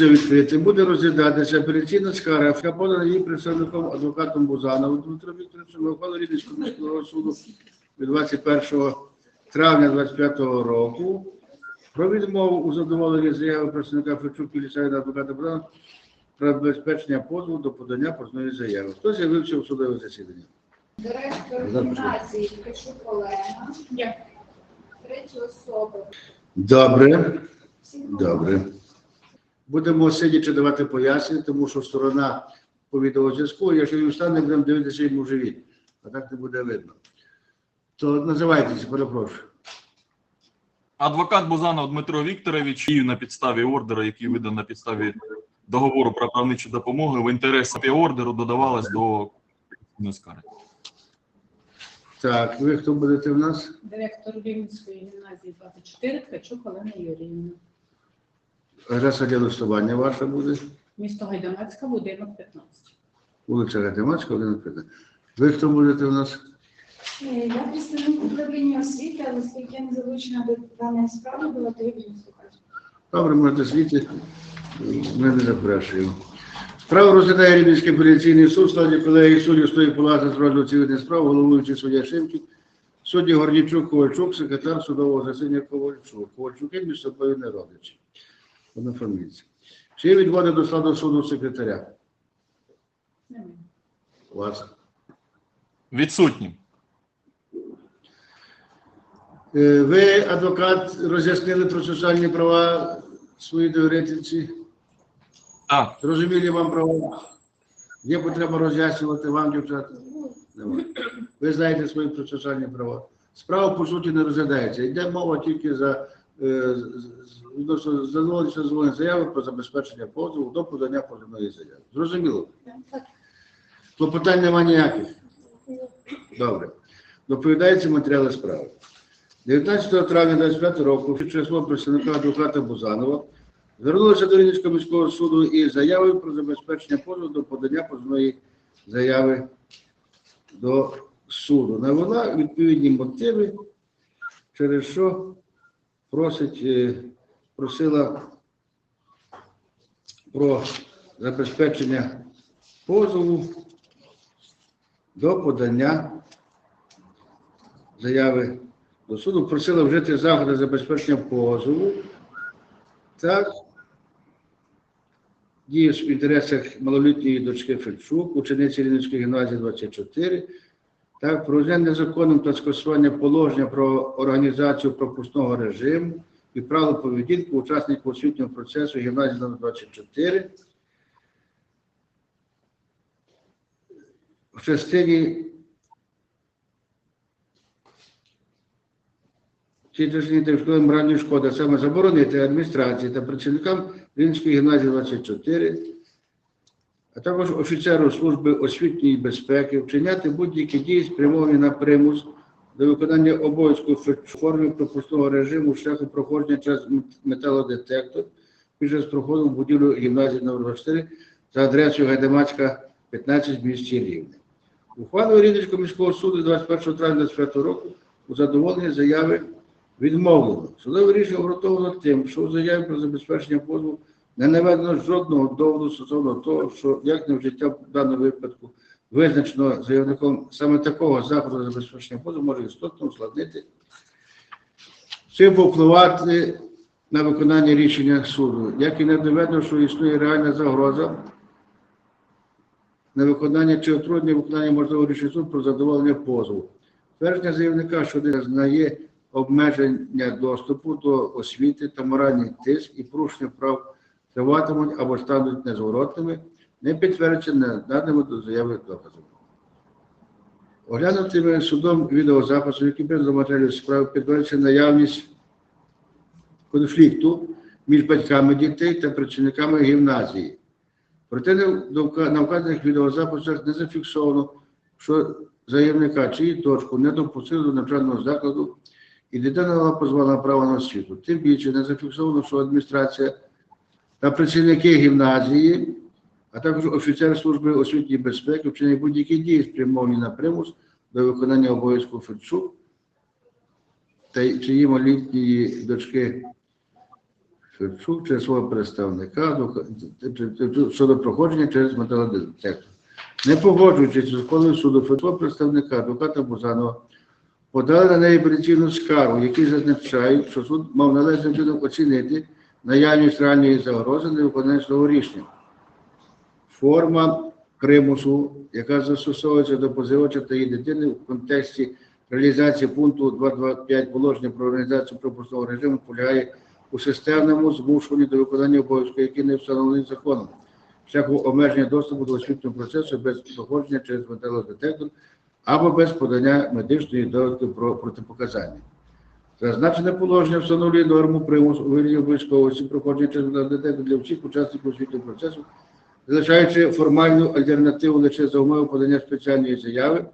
це відкритим. Буде розглядатися апеляційна скарга, яка подана її представником адвокатом Бузановим Дмитром Вікторовичем ухвалу Рівненського міського суду від 21 травня 25 року про відмову у задоволенні заяви представника Фечук Лісаїда адвоката Богдана про забезпечення позову до подання позовної заяви. Хто з'явився у судове засідання? Директор гімназії Ткачук Олена. Я. Треті особи. Добре. Добре. Будемо сидячи давати пояснення, тому що сторона по відеозв'язку, якщо він встане, будемо дивитися йому в живіт, а так не буде видно. То називайтеся, перепрошую. Адвокат Бузанов Дмитро Вікторович діє на підставі ордера, який виданий на підставі договору про правничу допомогу в інтересах ордеру додавалось до скарги. Так, ви хто будете в нас? Директор Рівненської гімназії 24 Ткачук Олена Юріївна. Адреса листування ваша буде. Місто Гайдамацька, будинок 15. Вулиця Гатимацька, 11. Ви хто будете в нас? Е, Я представник управління освіти, але оскільки я не залучена до даної справи, була то буду слухати. Добре, можете світи. Ми не запрошуємо. Справу розглядає Рівненський апеляційний суд, складі колеги суддів стоїть палати з розгляду цивільних справ, головуючий суддя Шимків, судді Горнічук, Ковальчук, секретар судового засідання Ковальчук. Ковальчуки між собою не родичі. Однофамільці. Чи є відводи до складу суду секретаря? Немає. У вас? Відсутнім. Е, Ви, адвокат, роз'яснили процесуальні права своїй довірительці? Так, Зрозумілі вам права? Є потреба роз'яснювати вам, дівчата? Немає. Ви знаєте свої процесуальні права. Справа, по суті, не розглядається. Йде мова тільки за задоволення задоволення заяви про забезпечення позову до подання позовної заяви. Зрозуміло? Клопотань немає ніяких. Добре. Доповідаються матеріали справи. 19 травня 25 року число представника адвоката Бузанова звернулося до Рівненського міського суду із заявою про забезпечення позову до подання позовної заяви до суду. Навела відповідні мотиви, через що просить, е, просила про забезпечення позову до подання заяви до суду, просила вжити заходи забезпечення позову. Так, діє в інтересах малолітньої дочки Фельдшук, учениці Рівненської гімназії 24, так, про вжиття незаконним та скасування положення про організацію пропускного режиму і правил поведінки учасників освітнього процесу гімназії номер 24 в частині та моральної шкоди, саме заборонити адміністрації та працівникам Рівненської гімназії 24, а також офіцеру служби освітньої безпеки вчиняти будь-які дії спрямовані на примус до виконання обов'язку в формі пропускного режиму шляху проходження через металодетектор під час проходу в будівлю гімназії номер 24 за адресою Гайдамацька, 15 в місті Рівне. Ухвалою Рівненського міського суду 21 травня 25 року у задоволенні заяви відмовлено. Судове рішення обґрунтовано тим, що у заяві про забезпечення позову не наведено жодного доводу стосовно того, що як не вжиття в даному випадку визначено заявником саме такого заходу забезпечення позову може істотно ускладнити чи повпливати на виконання рішення суду, як і не доведено, що існує реальна загроза на виконання чи отруднення виконання можливого рішення суду про задоволення позову. Твердження заявника, що не знає обмеження доступу до освіти та моральний тиск і порушення прав триватимуть або стануть незворотними, не підтверджується наданими до заяви доказами. Оглянутими судом відеозапису, без до матеріалів справи підтверджується наявність конфлікту між батьками дітей та працівниками гімназії. Проте на вказаних відеозаписах не зафіксовано, що заявника чи дочку не допустили до навчального закладу і дитина була позбавлена права на освіту. Тим більше не зафіксовано, що адміністрація та працівники гімназії, а також офіцер служби освітньої безпеки вчинили будь-які дії спрямовані на примус до виконання обов'язку Федчук та чиї малітньої дочки Федчук через свого представника щодо проходження через металодетектор. Не погоджуючись з ухвалою суду Федчук представника адвоката Бузанова, подали на неї апеляційну скаргу, які зазначають, що суд мав належним чином оцінити наявність реальної загрози на виконання свого рішення. Форма примусу, яка застосовується до позивача та її дитини в контексті реалізації пункту 225 положення про організацію пропускного режиму полягає у системному змушуванні до виконання обов'язків, які не встановлені законом, шляху обмеження доступу до освітнього процесу без проходження через металодетектор або без подання медичної довідки про протипоказання. Зазначене положення встановлює норму примусу у вигляді обов'язковості проходження через металодетектор для всіх учасників освітнього процесу, залишаючи формальну альтернативу лише за умови подання спеціальної заяви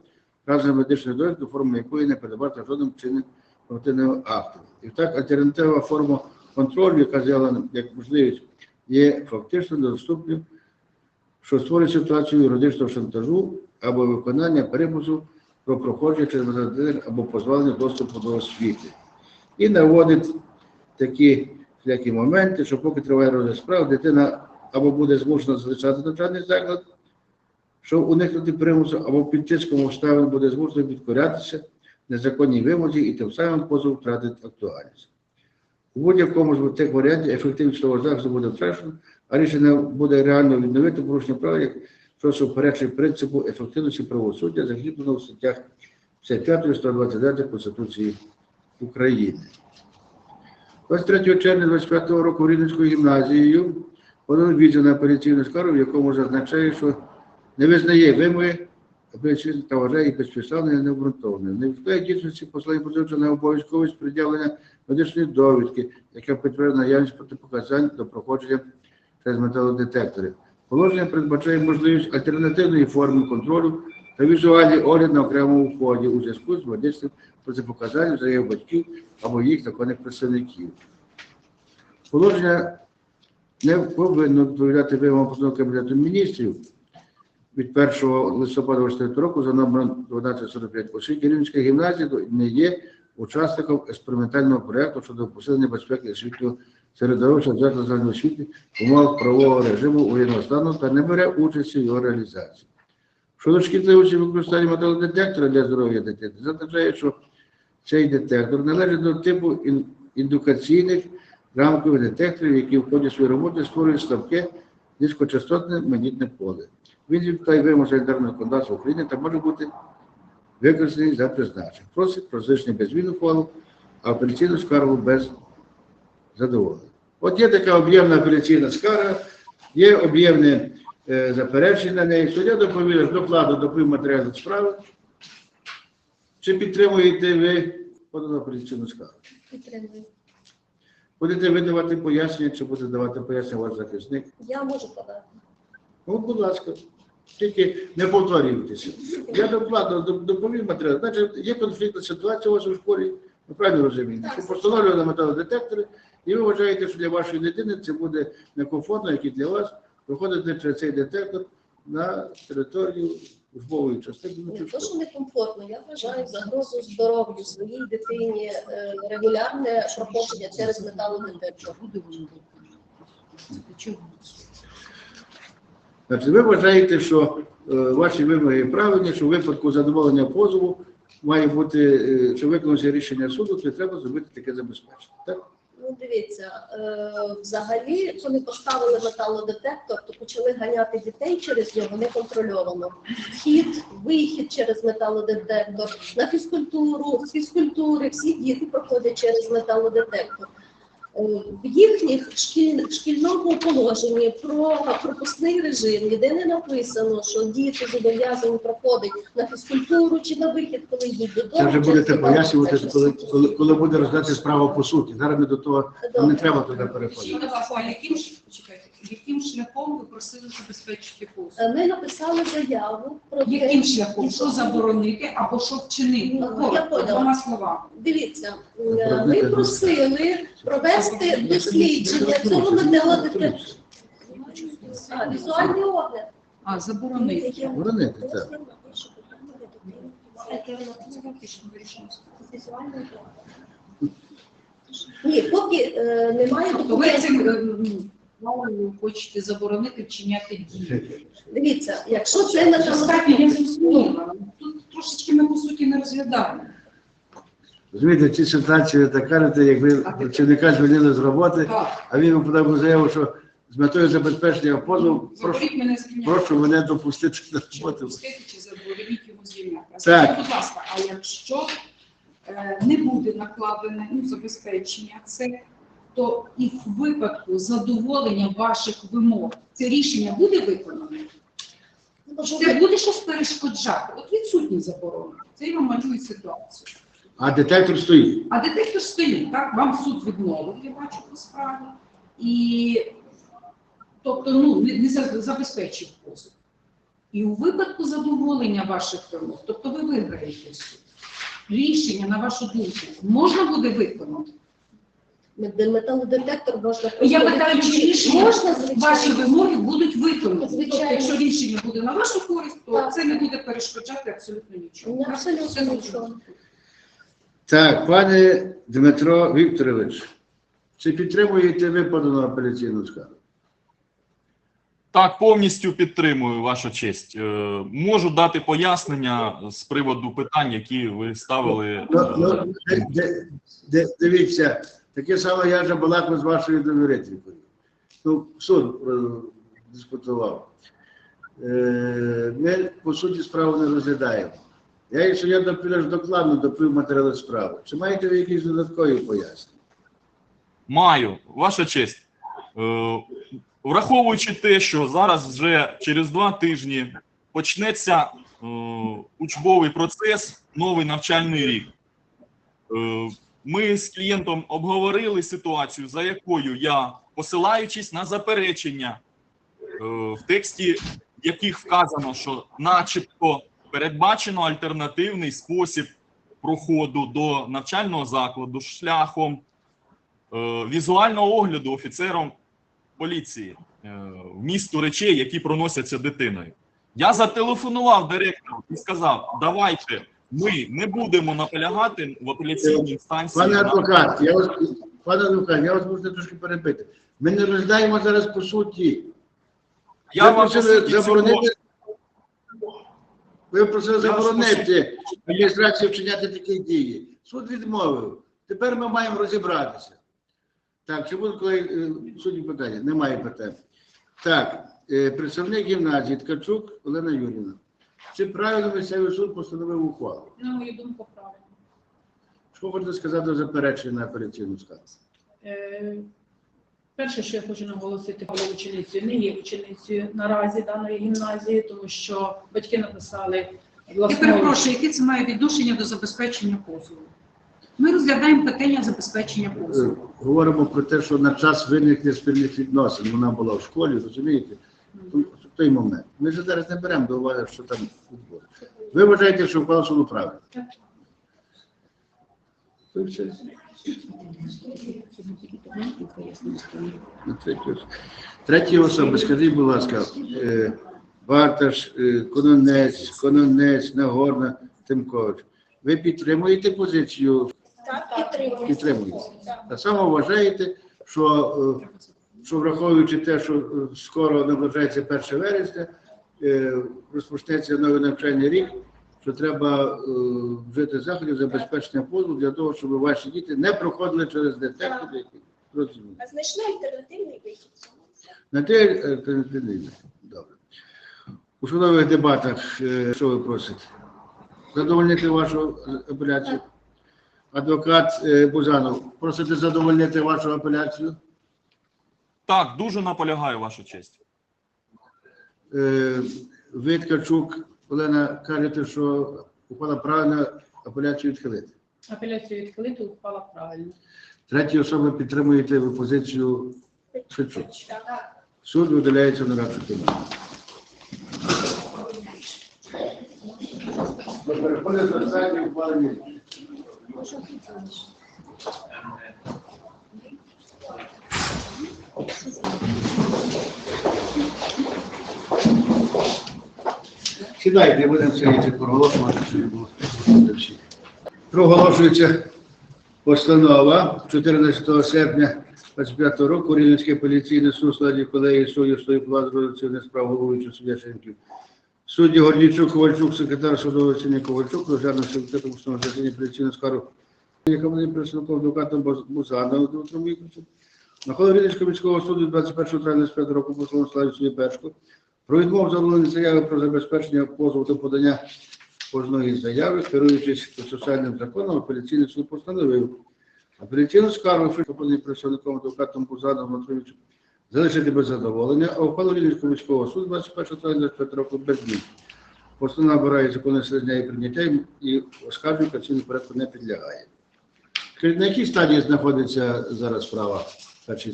разом з медичною довідкою, форма якої не передбачена жодним чинним нормативним актом. І так, альтернативна форма контролю, яка з'явлена як можливість, є фактично недоступною, що створює ситуацію юридичного шантажу або виконання примусу про проходження через або позбавлення доступу до освіти. І наводить такі всякі моменти, що поки триває розгляд справ, дитина або буде змушена залишати навчальний заклад, щоб уникнути примусу, або під тиском обставин буде змушена підкорятися незаконній вимозі і тим самим позов втратить актуальність. У будь-якому з тих варіантів ефективність того захисту буде втрачено, а рішення буде реально відновити порушення права, як що суперечить принципу ефективності правосуддя, закріпленого в статтях 55 129 Конституції України. 23 червня 25 року Рівненською гімназією подали відео на апеляційну скаргу, в якому зазначає, що не визнає вимоги апеляційної та вважає їх безпідставною і необґрунтованою. Не відповідає дійсності послання позивача на обов'язковість пред'явлення медичної довідки, яка підтверджує наявність протипоказань до проходження через металодетектори. Положення передбачає можливість альтернативної форми контролю та візуальний огляд на окремому вході у зв'язку з медичним протипоказанням за його батьків або їх законних представників. Положення не повинно відповідати вимогам постанови Кабінету міністрів від 1 листопада 2024 року за номером 1245, оскільки Рівненська гімназія не є учасником експериментального проєкту щодо посилення безпеки освітнього середовища закладу загальної освіти в умовах правового режиму воєнного стану та не бере участі в його реалізації. Щодо шкідливості використання металодетектора для здоров'я дитини, зазначає, що цей детектор належить до типу індукаційних рамкових детекторів, які в ході своєї роботи створюють слабке низькочастотне магнітне поле. Він відповідає вимог санітарного законодавства України та може бути використаний за призначенням. Просить про залишення без змін ухвалу, а апеляційну скаргу без задоволення. От є така об'ємна апеляційна скарга, є об'ємне е, заперечення на неї. Суддя доповідач докладу доповів матеріалу справи. Чи підтримуєте ви подану апеляційну скаргу? Підтримую. Будете ви давати пояснення, чи буде давати пояснення ваш захисник? Я можу подати. Ну, будь ласка, тільки не повторюйтеся. Я докладно доп- доповів матеріал. Значить, є конфліктна ситуація у вас у школі, ви правильно розумієте, що постановлювали металодетектори, і ви вважаєте, що для вашої дитини це буде некомфортно, як і для вас, виходити через цей детектор на територію службової частини. Не ну, то, що. некомфортно, я вважаю загрозу здоров'ю своїй дитині е, регулярне проходження через металодетектор. Буде воно Значить, ви вважаєте, що е, ваші вимоги правильні, що в випадку задоволення позову має бути, е, що виконується рішення суду, то треба зробити таке забезпечення. Так? Ну, дивіться, е, взагалі, коли поставили металодетектор, то почали ганяти дітей через нього неконтрольовано. Вхід, вихід через металодетектор, на фізкультуру, фізкультури, всі діти проходять через металодетектор. Е, В їхніх шкіль, шкільному положенні про пропускний режим ніде не написано, що діти зобов'язані проходити на фізкультуру чи на вихід, коли їдуть додому. Це вже будете пояснювати, коли, коли, коли буде розглядати справа по суті. Зараз ми до того нам не треба туди переходити. Яким шляхом ви просили забезпечити послуг? Е, Ми написали заяву про те, Яким шляхом? Що заборонити або що вчинити? Ну, Коротко, я поняла. двома словами. Дивіться, е, ми просили провести дослідження цього металодетектора. А, Візуальний огляд. А, заборонити. Воронити, так. Ні, поки е, немає Тобто ви цим документів. е, ну, хочете заборонити вчиняти дії. Дивіться, якщо це Достатньо, металодетектор, я зрозуміла. Тут трошечки ми по суті не розглядаємо. Розумієте, ці ситуації ви так кажете, як ви працівника звільнили з роботи, Так, а він вам подав заяву, що з метою забезпечення позову прошу, заберіть мене звільняти. прошу мене допустити на Чи роботу. допустити, чи забороніть йому звільняти. А Так. Скажіть, будь ласка, а якщо е, не буде накладене ну, забезпечення, це то і в випадку задоволення ваших вимог це рішення буде виконане? Це буде щось перешкоджати. От відсутні заборони. Це я вам малюю ситуацію. А детектор стоїть. А детектор стоїть, так? Вам суд відмовив, я бачу по справі. І тобто ну, не, не за- забезпечив позов. І у випадку задоволення ваших вимог, тобто ви виграєте суд. Рішення, на вашу думку, можна буде виконати? Металодетектор можна Я питаю, чи рішення можна, Ваші вимоги будуть виконані. Звичайно. Тобто, якщо рішення буде на вашу користь, то Так. це не буде перешкоджати абсолютно нічого. Ні, абсолютно нічого. Так, пане Дмитро Вікторович, чи підтримуєте ви подану апеляційну скаргу? Так, повністю підтримую вашу честь. Е, Можу дати пояснення з приводу питань, які ви ставили. е, Ну, ну, де- де- де- дивіться, таке саме я вже балакав з вашою довірителькою. Ну, суд е, дискутував. Е, Ми, по суті, справу не розглядаємо. Я, якщо я доповідач докладно доповів матеріали справи. Чи маєте ви якісь додаткові пояснення? Маю, ваша честь. Е, Враховуючи те, що зараз вже через два тижні почнеться е, учбовий процес, новий навчальний рік. Е, Ми з клієнтом обговорили ситуацію, за якою я, посилаючись на заперечення, е, в тексті яких вказано, що, начебто, передбачено альтернативний спосіб проходу до навчального закладу шляхом е, візуального огляду офіцером поліції е, вмісту речей, які проносяться дитиною. Я зателефонував директору і сказав: давайте ми не будемо наполягати в апеляційній інстанції. Пане адвокат, я вас, пане адвокат, я вас можу трошки перебити. Ми не розглядаємо зараз по суті. Я ви вам просили заборонити. Ви просили заборонити адміністрацію вчиняти такі дії. Суд відмовив. Тепер ми маємо розібратися. Так, чи будуть коли е, судні питання? Немає питань. Так, е, представник гімназії Ткачук Олена Юрівна. Чи правильно місцевий суд постановив ухвалу? На мою думку, правильно. Що можете сказати за заперечення на апеляційну скаргу? Е, Перше, що я хочу наголосити, коли ученицею не є ученицею наразі даної гімназії, тому що батьки написали власне. Я перепрошую, яке це має відношення до забезпечення позову? Ми розглядаємо питання забезпечення Е, позову. говоримо про те, що на час виникнення спільних відносин вона була в школі, розумієте? Той момент. Ми ж зараз не беремо до уваги, що там відбувається. Ви вважаєте, що впало суду правильно? Так. То все. На третю. Треті особи, скажіть, будь ласка, е, Барташ, е, Кононець, Кононець, Нагорна, Тимкович. Ви підтримуєте позицію Так, підтримуєте. Так само вважаєте, що, е, що враховуючи те, що е, скоро наближається 1 вересня, е, розпочнеться новий навчальний рік, що треба е, вжити заходів забезпечення позову для того, щоб ваші діти не проходили через детектор. Розумію. А знайшли альтернативний вихід. Те альтернативний. Добре. У судових дебатах, що ви просите? Задовольнити вашу апеляцію? Адвокат Бузанов, просите задовольнити вашу апеляцію? Так, дуже наполягаю, ваша честь. Е, Ви, Ткачук, Олена, кажете, що ухвала правильна апеляцію відхилити. Апеляцію відхилити ухвала правильно. Треті особи підтримуєте ви позицію Шевчук. Суд видаляється на кімнату. Ми переходимо до стадії ухвалення. Сідайте, будемо сидіти проголошувати, що було для всіх. Проголошується Постанова 14 серпня 25 року Рівненський поліційний суд складі колегії свої плану цивільних справ головуючого суддя. Судді Горлічук, Ковальчук, секретар судового оцінює Ковальчук, розглянув секретаром установи засідання поліційного скару, яка буде представником адвокатом Бузаном Дмитром Вікторовичем. На холі Рівненського міського суду 21 травня 25 року послом славі судді Пешко про відмову задоволення заяви про забезпечення позову до подання кожної заяви, керуючись процесуальним законом, апеляційний суд постановив апеляційну скаргу, що поданий представником адвокатом Бузаном Дмитровичем, залишити без задоволення, а ухвалу Рівненського міського суду 21 травня 25 року без змін. Постанова набирає законне середня і прийняття і оскарження каційний порядку не підлягає. На якій стадії знаходиться зараз справа першій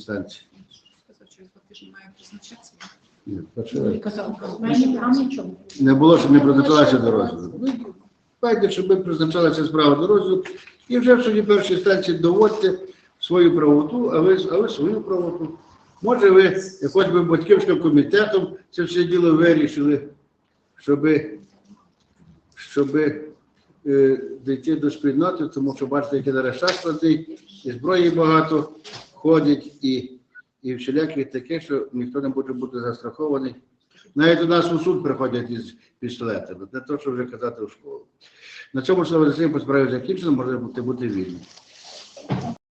нічого. Не було, щоб не призначалася до розгляду. Дайте, щоб ви призначалася справа до розгляду, і вже в суді першої станції доводьте свою правоту, а ви, а ви свою правоту. Може, ви якось би батьківським комітетом це все діло вирішили, щоб, щоб е, дійти до спільноти, тому що бачите, який зараз час і зброї багато ходять, і, і всіляких таке, що ніхто не буде бути застрахований. Навіть у нас у суд приходять із пістолетами, не то, що вже казати у школу. На цьому слово по справі закінчено, може бути вільні.